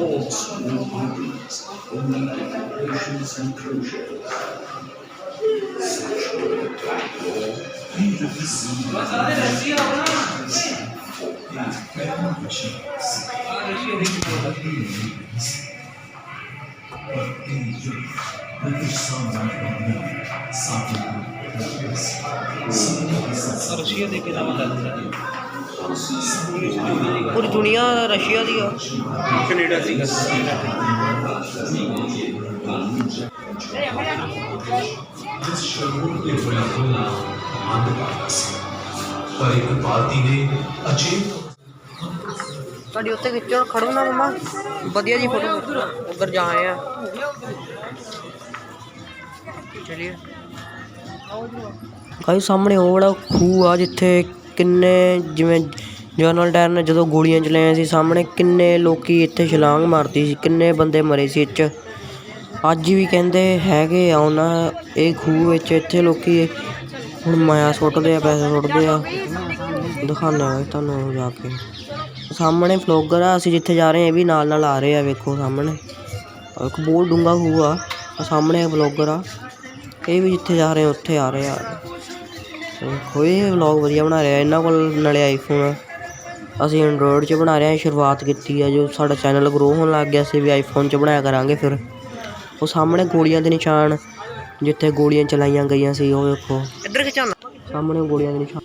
thoughts and ideas and patience and projects. Sexual attack or indivisible for intelligence of sea, but whether some or not, something Russia ਦੇ ਕੇ ਨਾਮ ਲੱਗਦਾ ਪੂਰੀ ਦੁਨੀਆ ਰਸ਼ੀਆ ਦੀ ਆ। ਕੈਨੇਡਾ ਸੀਗਾ ਜਿਸ ਸ਼ਰੂਰ ਦੇ ਹੋਇਆ ਹੋਣਾ ਮੰਦਭਾਗਾ ਸੀ। ਪਰ ਇੱਕ ਪਾਰਟੀ ਨੇ ਅਚੇਤ ਤੁਹਾਡੀ ਉੱਤੇ ਖਿੱਚੋ ਖੜੋ ਨਾ ਮਮਾ। ਵਧੀਆ ਜੀ ਫੋਟੋ। ਉੱਧਰ ਜਾ ਆਏ ਆ। ਚਲਿਏ। ਕਾਈ ਸਾਹਮਣੇ ਉਹ ਵਾਲਾ ਖੂਹ ਆ ਜਿੱਥੇ ਕਿੰਨੇ ਜਿਵੇਂ ਜਨਰਲ ਡਾਇਰ ਨੇ ਜਦੋਂ ਗੋਲੀਆਂ ਚਲਾਈਆਂ ਸੀ, ਸਾਹਮਣੇ ਕਿੰਨੇ ਲੋਕੀ ਇੱਥੇ ਛਲਾਂਗ ਮਾਰਦੀ ਸੀ, ਕਿੰਨੇ ਬੰਦੇ ਮਰੇ ਸੀ ਇੱਥੇ ਅੱਜ ਵੀ ਕਹਿੰਦੇ ਹੈਗੇ ਆ ਉਹਨਾਂ ਇਹ ਖੂਹ ਵਿੱਚ, ਇੱਥੇ ਲੋਕੀ ਹੁਣ ਮਾਇਆ ਸੁੱਟਦੇ ਆ, ਪੈਸੇ ਸੁੱਟਦੇ ਆ। ਦਿਖਾਉਂਦਾ ਹਾਂ ਤੁਹਾਨੂੰ ਜਾ ਕੇ। ਸਾਹਮਣੇ ਫਲੋਗਰ ਆ, ਅਸੀਂ ਜਿੱਥੇ ਜਾ ਰਹੇ ਹਾਂ, ਇਹ ਵੀ ਨਾਲ ਨਾਲ ਆ ਰਹੇ ਆ, ਵੇਖੋ ਸਾਹਮਣੇ। ਇੱਕ ਬਹੁਤ ਡੂੰਘਾ ਖੂਹ ਆ ਸਾਹਮਣੇ ਵਲੋਗਰ ਆ। ਇਹ ਵੀ ਜਿੱਥੇ ਜਾ ਰਹੇ ਉੱਥੇ ਆ ਰਹੇ ਆ। ਇਹ ਵਲੌਗ ਵਧੀਆ ਬਣਾ ਰਿਹਾ ਇਹਨਾਂ ਕੋਲ ਨਾਲੇ ਆਈਫੋਨ ਆ। ਅਸੀਂ ਐਂਡਰੋਇਡ 'ਚ ਬਣਾ ਰਹੇ ਹਾਂ ਸ਼ੁਰੂਆਤ ਕੀਤੀ ਆ ਜੋ ਸਾਡਾ ਚੈਨਲ ਗਰੋ ਹੋਣ ਲੱਗ ਗਿਆ ਅਸੀਂ ਵੀ ਆਈਫੋਨ 'ਚ ਬਣਾਇਆ ਕਰਾਂਗੇ ਫਿਰ। ਉਹ ਸਾਹਮਣੇ ਗੋਲੀਆਂ ਦੇ ਨਿਸ਼ਾਨ ਜਿੱਥੇ ਗੋਲੀਆਂ ਚਲਾਈਆਂ ਗਈਆਂ ਸੀ ਉਹ ਵੇਖੋ। ਇੱਧਰ ਖਿਚਾਉਣਾ ਸਾਹਮਣੇ ਗੋਲੀਆਂ ਦੇ ਨਿਸ਼ਾਨ।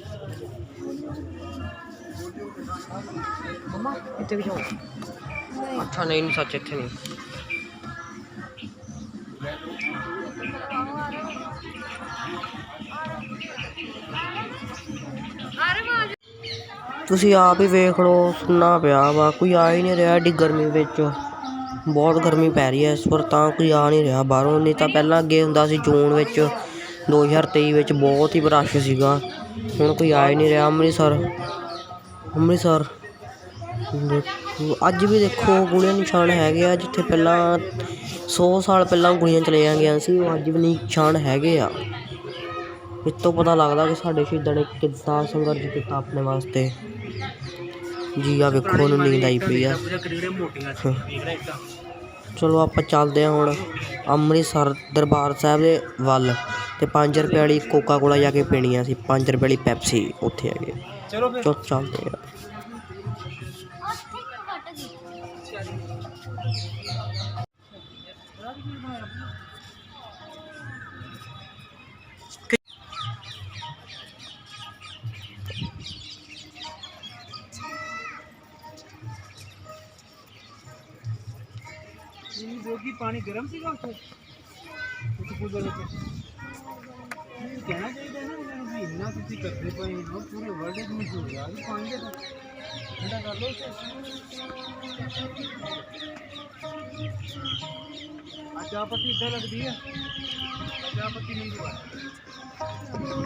ਮਮਾ ਇੱਥੇ ਖਿਚਾਓ ਅੱਛਾ ਨਹੀਂ ਨਹੀਂ ਸੱਚ ਇੱਥੇ ਨਹੀਂ। ਤੁਸੀਂ ਆਪ ਹੀ ਵੇਖ ਲਓ, ਸੁਣਨਾ ਪਿਆ ਵਾ, ਕੋਈ ਆ ਹੀ ਨਹੀਂ ਰਿਹਾ ਐਡੀ ਗਰਮੀ ਵਿੱਚ। ਬਹੁਤ ਗਰਮੀ ਪੈ ਰਹੀ ਹੈ ਇਸ ਵਾਰ, ਤਾਂ ਕੋਈ ਆ ਨਹੀਂ ਰਿਹਾ ਬਾਹਰੋਂ। ਨਹੀਂ ਤਾਂ ਪਹਿਲਾਂ ਅੱਗੇ ਹੁੰਦਾ ਸੀ ਜੂਨ ਵਿੱਚ 2023 ਵਿੱਚ ਬਹੁਤ ਹੀ ਰਸ਼ ਸੀਗਾ। ਹੁਣ ਕੋਈ ਆ ਹੀ ਨਹੀਂ ਰਿਹਾ ਅੰਮ੍ਰਿਤਸਰ। ਅੰਮ੍ਰਿਤਸਰ। ਅੱਜ ਵੀ ਦੇਖੋ ਗੋਲੀਆਂ ਨਿਸ਼ਾਨ ਹੈਗੇ ਆ, ਜਿੱਥੇ ਪਹਿਲਾਂ 100 ਸਾਲ ਪਹਿਲਾਂ ਗੋਲੀਆਂ ਚਲਾਈਆਂ ਗਈਆਂ ਸੀ, ਉਹ ਅੱਜ ਵੀ ਨਿਸ਼ਾਨ ਹੈਗੇ ਆ। ਇਸ ਤੋਂ ਪਤਾ ਲੱਗਦਾ ਕਿ ਸਾਡੇ ਸ਼ਹੀਦਾਂ ਨੇ ਕਿੱਦਾਂ ਸੰਘਰਸ਼ ਕੀਤਾ ਆਪਣੇ ਵਾਸਤੇ। ਜੀ ਆ ਵੇਖੋ ਉਹਨੂੰ ਨੀਂਦ ਆਈ ਪਈ ਆ। ਚਲੋ ਆਪਾਂ ਚੱਲਦੇ ਹਾਂ ਹੁਣ ਅੰਮ੍ਰਿਤਸਰ ਦਰਬਾਰ ਸਾਹਿਬ ਦੇ ਵੱਲ ਤੇ 5 ਰੁਪਏ ਵਾਲੀ ਕੋਕਾ ਕੋਲਾ ਜਾ ਕੇ ਪੀਣੀ ਆ ਸੀ 5 ਰੁਪਏ ਵਾਲੀ ਪੈਪਸੀ ਉੱਥੇ ਹੈਗੇ ਚਲੋ ਫਿਰ। ਚੱਲਦੇ ਆ ਜੋਗੀ ਪਾਣੀ ਗਰਮ ਸੀਗਾ ਉੱਥੇ। ਉੱਥੇ ਕੂਲਰ ਵਿੱਚ ਇਹ ਕਹਿਣਾ ਚਾਹੀਦਾ ਨਾ ਇਹਨਾਂ ਨੂੰ ਵੀ ਇੰਨਾ ਤੁਸੀਂ ਕਰਦੇ ਪਏ ਹੋ ਪੂਰੇ ਵਰਲਡ ਵਿੱਚ ਮਸ਼ਹੂਰ ਆ ਵੀ ਪਾਣੀ ਦਾ ਠੰਡਾ ਕਰ ਲਓ ਆ ਚਾਹ ਪੱਤੀ ਇਦਾਂ ਲੱਗਦੀ ਆ। ਚਾਹ ਪੱਤੀ ਨਹੀਂ ਦੀ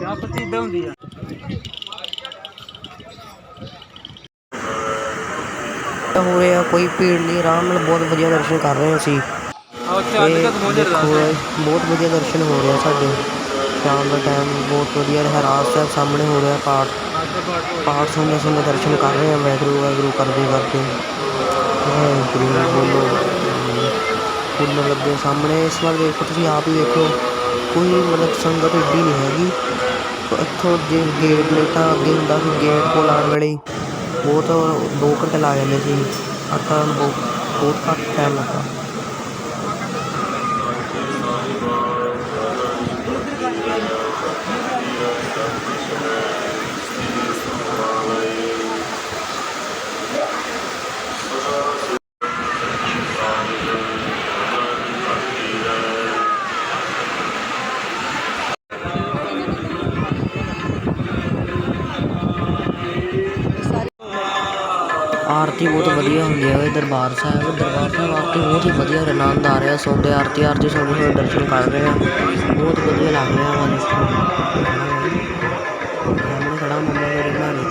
ਚਾਹ ਪੱਤੀ ਇਦਾਂ ਹੁੰਦੀ ਆ। ਹੋ ਰਿਹਾ ਕੋਈ ਭੀੜ ਨਹੀਂ ਆਰਾਮ ਨਾਲ ਬਹੁਤ ਵਧੀਆ ਦਰਸ਼ਨ ਕਰ ਰਹੇ ਅਸੀਂ। ਤੇ ਦੇਖੋ ਬਹੁਤ ਵਧੀਆ ਦਰਸ਼ਨ ਹੋ ਰਿਹਾ ਸਾਡੇ। ਸ਼ਾਮ ਦਾ ਟਾਈਮ ਬਹੁਤ ਵਧੀਆ ਰਿਹਾ ਰਾਤ ਸਾਹਿਬ ਸਾਹਮਣੇ ਹੋ ਰਿਹਾ ਪਾਠ। ਪਾਠ ਸੁਣਦੇ ਸੁਣਦੇ ਦਰਸ਼ਨ ਕਰ ਰਹੇ ਹਾਂ ਵਾਹਿਗੁਰੂ ਵਾਹਿਗੁਰੂ ਕਰਦੇ ਕਰਦੇ। ਵਾਹਿਗੁਰੂ ਬੋਲੋ। ਫੁੱਲ ਲੱਗੇ ਸਾਹਮਣੇ। ਇਸ ਵਾਰ ਦੇਖੋ ਤੁਸੀਂ ਆਪ ਹੀ ਵੇਖੋ ਕੋਈ ਮਤਲਬ ਸੰਗਤ ਏਡੀ ਨਹੀਂ ਹੈਗੀ। ਇੱਥੋਂ ਜੇ ਗੇਟ ਨੇ ਤਾਂ ਅੱਗੇ ਹੁੰਦਾ ਸੀ ਗੇਟ ਕੋਲ ਆਉਣ ਵੇਲੇ ਬਹੁਤ ਦੋ ਘੰਟੇ ਲਾ ਜਾਂਦੇ ਸੀ। ਆਟਾ ਬਹੁਤ ਬਹੁਤ ਘੱਟ ਟਾਈਮ ਲੱਗਾ। ਦਰਬਾਰ ਸਾਹਿਬ ਦਰਬਾਰ ਸਾਹਿਬ ਆਰਤੀ ਬਹੁਤ ਹੀ ਵਧੀਆ ਆਨੰਦ ਆ ਰਿਹਾ। ਸੁਣਦੇ ਆਰਤੀ ਆਰਤੀ ਸੁਣਦੇ ਹੋਏ ਦਰਸ਼ਨ ਕਰ ਰਹੇ ਹਾਂ ਬਹੁਤ ਵਧੀਆ ਲੱਗ ਰਿਹਾ ਵਾ ਦੇਖੋ ਸਾਹਮਣੇ ਖੜਾ ਮੰਮਾ ਮੇਰੇ ਨਾਲ।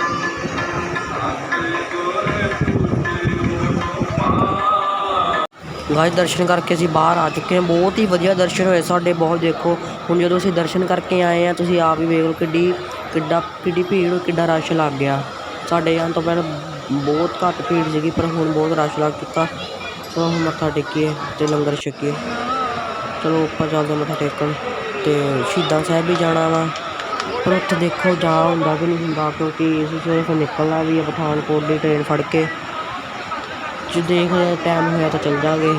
ਗਾਇਸ, ਦਰਸ਼ਨ ਕਰਕੇ ਅਸੀਂ ਬਾਹਰ ਆ ਚੁੱਕੇ ਹਾਂ। ਬਹੁਤ ਹੀ ਵਧੀਆ ਦਰਸ਼ਨ ਹੋਏ ਸਾਡੇ, ਬਹੁਤ ਦੇਖੋ। ਹੁਣ ਜਦੋਂ ਅਸੀਂ ਦਰਸ਼ਨ ਕਰਕੇ ਆਏ ਆ ਤੁਸੀਂ ਆਪ ਹੀ ਵੇਖ ਲਓ ਕਿੱਡੀ, ਕਿੱਡਾ, ਕਿੱਡੀ ਭੀੜ, ਕਿੱਡਾ ਰਸ਼ ਲੱਗ ਗਿਆ। ਸਾਡੇ ਆਉਣ ਤੋਂ ਪਹਿਲਾਂ ਬਹੁਤ ਘੱਟ ਭੀੜ ਸੀਗੀ, ਪਰ ਹੁਣ ਬਹੁਤ ਰਸ਼ ਲੱਗ ਚੁੱਕਾ ਚਲੋ ਹੁਣ ਮੱਥਾ ਟੇਕੀਏ ਤੇ ਲੰਗਰ ਛਕੀਏ। ਚਲੋ ਉੱਪਰ ਚੱਲਦੇ ਮੱਥਾ ਟੇਕਣ ਤੇ ਸ਼ਹੀਦਾਂ ਸਾਹਿਬ ਵੀ ਜਾਣਾ ਵਾ। ਪਰ ਉੱਥੇ ਦੇਖੋ ਜਾ ਹੁੰਦਾ ਕਿ ਨਹੀਂ ਹੁੰਦਾ, ਕਿਉਂਕਿ ਅਸੀਂ ਸਿਰਫ ਨਿਕਲਣਾ ਵੀ ਆ ਪਠਾਨਕੋਟ ਦੀ ਟ੍ਰੇਨ ਫੜ ਕੇ। ਜੇ ਦੇਖ ਟਾਈਮ ਹੋਇਆ ਤਾਂ ਚੱਲ ਜਾਗੇ।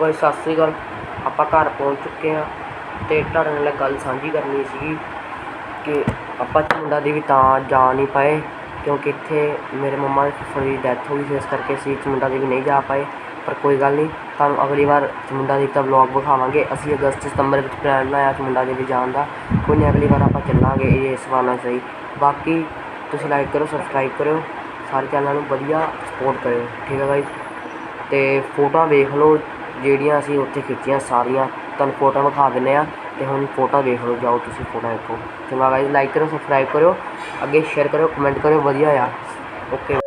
ਤਾਂ ਕੋਈ ਸਤਿ ਸ੍ਰੀ ਅਕਾਲ। ਆਪਾਂ ਘਰ ਪਹੁੰਚ ਚੁੱਕੇ ਹਾਂ ਤੇ ਤੁਹਾਡੇ ਨਾਲ ਗੱਲ ਸਾਂਝੀ ਕਰਨੀ ਸੀਗੀ ਕਿ ਆਪਾਂ ਚਮੁੰਡਾ ਦੇਵੀ ਤਾਂ ਜਾ ਨਹੀਂ ਪਾਏ, ਕਿਉਂਕਿ ਇੱਥੇ ਮੇਰੇ ਮੰਮਾ ਦੇ ਫੁੱਫੜ ਦੀ ਡੈਥ ਹੋ ਗਈ ਸੀ, ਇਸ ਕਰਕੇ ਅਸੀਂ ਚਮੁੰਡਾ ਦੇਵੀ ਨਹੀਂ ਜਾ ਪਾਏ, ਪਰ ਕੋਈ ਗੱਲ ਨਹੀਂ, ਤੁਹਾਨੂੰ ਅਗਲੀ ਵਾਰ ਚਮੁੰਡਾ ਦੀ ਤਾਂ ਵਲੌਗ ਵਿਖਾਵਾਂਗੇ। ਅਸੀਂ ਅਗਸਤ, ਸਤੰਬਰ ਵਿੱਚ ਪਲਾਨ ਬਣਾਇਆ ਚਮੁੰਡਾ ਦੇਵੀ ਜਾਣ ਦਾ। ਕੋਈ ਨਹੀਂ, ਅਗਲੀ ਵਾਰ ਆਪਾਂ ਚੱਲਾਂਗੇ, ਇਹ ਇਸ ਵਾਰ ਨਾਲ ਸਹੀ। ਬਾਕੀ ਤੁਸੀਂ ਲਾਈਕ ਕਰੋ ਸਬਸਕ੍ਰਾਈਬ ਕਰਿਓ, ਸਾਰੇ ਚੈਨਲ ਨੂੰ ਵਧੀਆ ਸਪੋਰਟ ਕਰਿਓ, ਠੀਕ ਹੈ ਗਾਈਜ਼ ਤੇ ਫੋਟੋਆਂ ਵੇਖ ਲਓ ਜਿਹੜੀਆਂ ਅਸੀਂ ਉੱਥੇ ਖਿੱਚੀਆਂ ਸਾਰੀਆਂ, ਤੁਹਾਨੂੰ ਫੋਟੋਆਂ ਵਿਖਾ ਦਿੰਦੇ ਹਾਂ ਅਤੇ ਹੁਣ ਫੋਟੋਆਂ ਦੇਖ ਲਓ, ਜਾਓ ਤੁਸੀਂ ਫੋਟੋਆਂ ਦੇਖੋ। ਚੰਗਾ ਗਾਈਜ਼ ਲਾਈਕ ਕਰੋ ਸਬਸਕ੍ਰਾਈਬ ਕਰਿਓ, ਅੱਗੇ ਸ਼ੇਅਰ ਕਰਿਓ ਕਮੈਂਟ ਕਰਿਓ, ਵਧੀਆ ਆ। ਓਕੇ